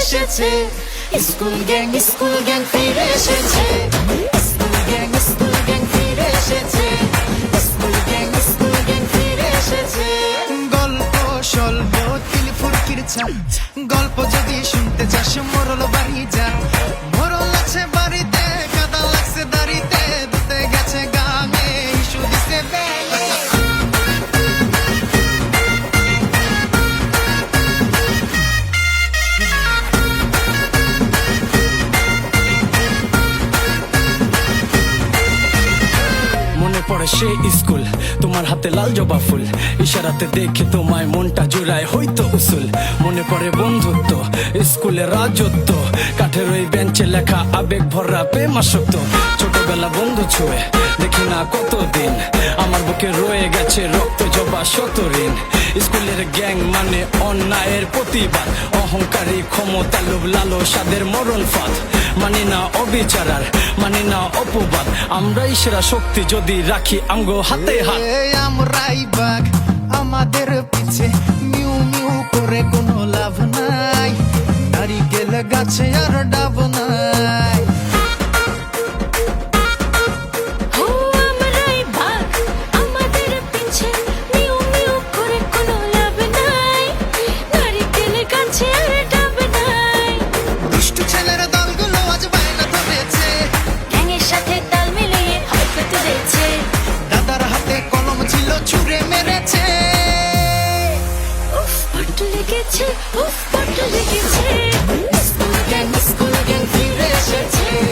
এসেছে। School gang school gang ফিরে এসেছে। স্কুল গ্যাং স্কুল গ্যাং ফিরে এসেছে। স্কুল গ্যাং স্কুল গ্যাং ফিরে এসেছে। গল্প স্বল্প, তিল ফুরকির গল্প যদি শুনতে চাস, মরল বাড়ি যা। পড়ে সে স্কুল। তোমার হাতে লাল জবা ফুল। ইশারাতে দেখে তোমায় মনটা জোড়ায় হইতো উসুল। মনে পড়ে বন্ধুত্ব স্কুলে রাজত্ব। কাঠের ওই বেঞ্চে লেখা আবেগ ভরা প্রেমাসক্ত ছোটবেলা বন্ধু ছুঁয়ে দেখি না কতদিন। আমার বুকে রয়ে গেছে রক্ত জবা শত ঋণ। স্কুলের গ্যাং মানে অন্যায়ের প্রতিবাদ। অহংকারী ক্ষমতা লোভ লালো সাদের মরণ ফাঁদ। মানি না অবিচারার মানে না অপবাদ। আমরাই সেরা শক্তি যদি রাখি আঙ্গ হাতে হাত। আমরাই বাঘ, আমাদের পিছে মিউ মিউ করে কোনো লাভ নাই। নারিকেল গাছে আর লেগেছে উফ পট্ট লেগেছে। স্কুল গ্যাং স্কুল গ্যাং ফিরে এসেছে।